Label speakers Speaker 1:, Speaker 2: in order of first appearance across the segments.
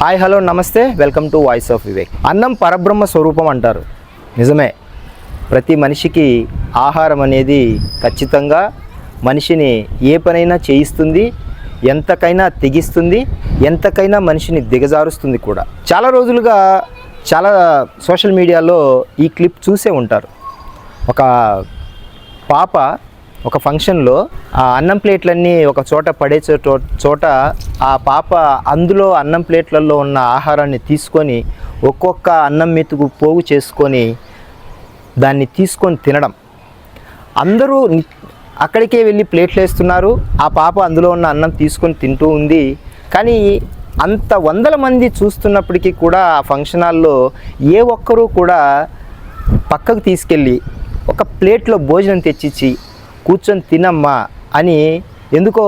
Speaker 1: Hi hello నమస్తే. Welcome to voice of Vivek. అన్నం పరబ్రహ్మ స్వరూపం అంటారు. నిజమే. ప్రతి మనిషికి ఆహారం అనేది ఖచ్చితంగా మనిషిని ఏ పనైనా చేయిస్తుంది ఎంతకైనా తెగిస్తుంది ఎంతకైనా మనిషిని దిగజారుస్తుంది కూడా. చాలా రోజులుగా చాలా సోషల్ మీడియాలో ఈ క్లిప్ చూసే ఉంటారు. ఒక పాప ఒక ఫంక్షన్లో ఆ అన్నం ప్లేట్లన్నీ ఒక చోట పడే చోట చోట ఆ పాప అందులో అన్నం ప్లేట్లలో ఉన్న ఆహారాన్ని తీసుకొని ఒక్కొక్క అన్నం మెతుకు పోగు చేసుకొని దాన్ని తీసుకొని తినడం. అందరూ అక్కడికే వెళ్ళి ప్లేట్లు వేస్తున్నారు. ఆ పాప అందులో ఉన్న అన్నం తీసుకొని తింటూ ఉంది. కానీ అంత వందల మంది చూస్తున్నప్పటికీ కూడా ఆ ఫంక్షన్ హాల్లో ఏ ఒక్కరూ కూడా పక్కకు తీసుకెళ్ళి ఒక ప్లేట్లో భోజనం తెచ్చిచ్చి కూర్చొని తినమ్మా అని ఎందుకో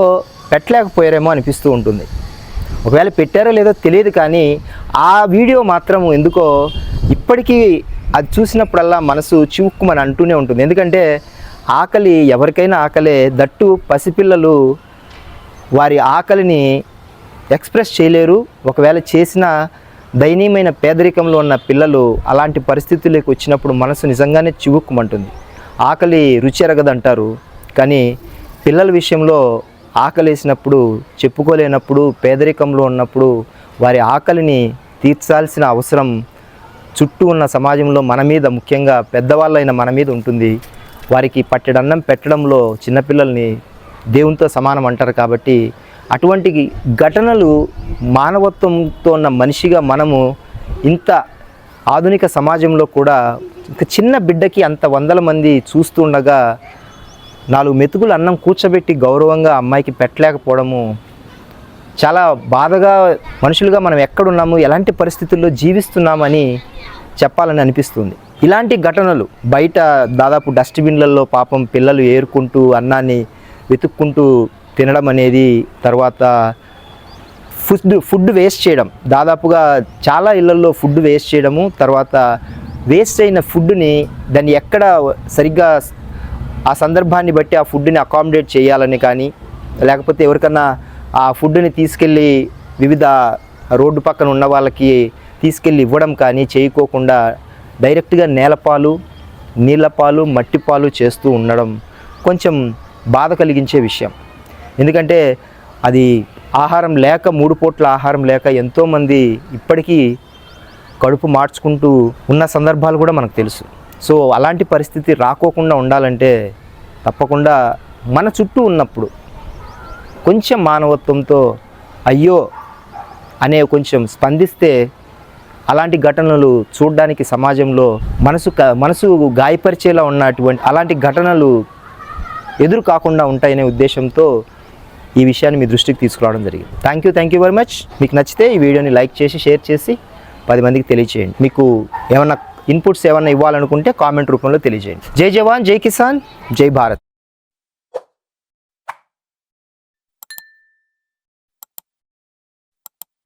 Speaker 1: పెట్టలేకపోయారేమో అనిపిస్తూ ఉంటుంది. ఒకవేళ పెట్టారో లేదో తెలియదు కానీ ఆ వీడియో మాత్రం ఎందుకో ఇప్పటికీ అది చూసినప్పుడల్లా మనసు చివుక్కుమని అంటూనే ఉంటుంది. ఎందుకంటే ఆకలి ఎవరికైనా ఆకలే దట్టు పసిపిల్లలు వారి ఆకలిని ఎక్స్ప్రెస్ చేయలేరు. ఒకవేళ చేసిన దయనీయమైన పేదరికంలో ఉన్న పిల్లలు అలాంటి పరిస్థితుల్లోకి వచ్చినప్పుడు మనసు నిజంగానే చివుక్కుమంటుంది. ఆకలి రుచి ఎరగదంటారు. కానీ పిల్లల విషయంలో ఆకలేసినప్పుడు చెప్పుకోలేనప్పుడు పేదరికంలో ఉన్నప్పుడు వారి ఆకలిని తీర్చాల్సిన అవసరం చుట్టూ ఉన్న సమాజంలో మన మీద ముఖ్యంగా పెద్దవాళ్ళైన మన మీద ఉంటుంది. వారికి పట్టెడన్నం పెట్టడంలో చిన్నపిల్లల్ని దేవునితో సమానం అంటారు కాబట్టి అటువంటి ఘటనలు మానవత్వంతో ఉన్న మనిషిగా మనము ఇంత ఆధునిక సమాజంలో కూడా ఇంత చిన్న బిడ్డకి అంత వందల మంది చూస్తుండగా నాలుగు మెతుకులు అన్నం కూర్చోబెట్టి గౌరవంగా అమ్మాయికి పెట్టలేకపోవడము చాలా బాధగా మనుషులుగా మనం ఎక్కడున్నాము ఎలాంటి పరిస్థితుల్లో జీవిస్తున్నామని చెప్పాలని అనిపిస్తుంది. ఇలాంటి ఘటనలు బయట దాదాపు డస్ట్బిన్లలో పాపం పిల్లలు ఏరుకుంటూ అన్నాన్ని వెతుక్కుంటూ తినడం అనేది తర్వాత ఫుడ్ ఫుడ్ వేస్ట్ చేయడం. దాదాపుగా చాలా ఇళ్ళలో ఫుడ్ వేస్ట్ చేయడము తర్వాత వేస్ట్ అయిన ఫుడ్ని దాన్ని ఎక్కడ సరిగ్గా ఆ సందర్భాన్ని బట్టి ఆ ఫుడ్ని అకామిడేట్ చేయాలని కానీ లేకపోతే ఎవరికన్నా ఆ ఫుడ్ని తీసుకెళ్ళి వివిధ రోడ్డు పక్కన ఉన్న వాళ్ళకి తీసుకెళ్ళి ఇవ్వడం కానీ చేయకోకుండా డైరెక్ట్గా నేలపాలు నీళ్ళపాలు మట్టిపాలు చేస్తూ ఉండడం కొంచెం బాధ కలిగించే విషయం. ఎందుకంటే అది ఆహారం లేక మూడు పూట్ల ఆహారం లేక ఎంతోమంది ఇప్పటికీ కడుపు మార్చుకుంటూ ఉన్న సందర్భాలు కూడా మనకు తెలుసు. సో అలాంటి పరిస్థితి రాకోకుండా ఉండాలంటే తప్పకుండా మన చుట్టూ ఉన్నప్పుడు కొంచెం మానవత్వంతో అయ్యో అనే కొంచెం స్పందిస్తే అలాంటి ఘటనలు చూడడానికి సమాజంలో మనసు క- మనసు గాయపరిచేలా ఉన్నటువంటి అలాంటి ఘటనలు ఎదురు కాకుండా ఉంటాయనే ఉద్దేశంతో ఈ విషయాన్ని మీ దృష్టికి తీసుకురావడం జరిగింది. Thank you thank you very much మీకు నచ్చితే ఈ వీడియోని లైక్ చేసి షేర్ చేసి పది మందికి తెలియచేయండి. మీకు ఏమన్నా ఇన్పుట్స్ ఏమైనా ఇవ్వాలనుకుంటే కామెంట్ రూపంలో తెలియజేయండి. జై జవాన్ జై కిసాన్ జై భారత్.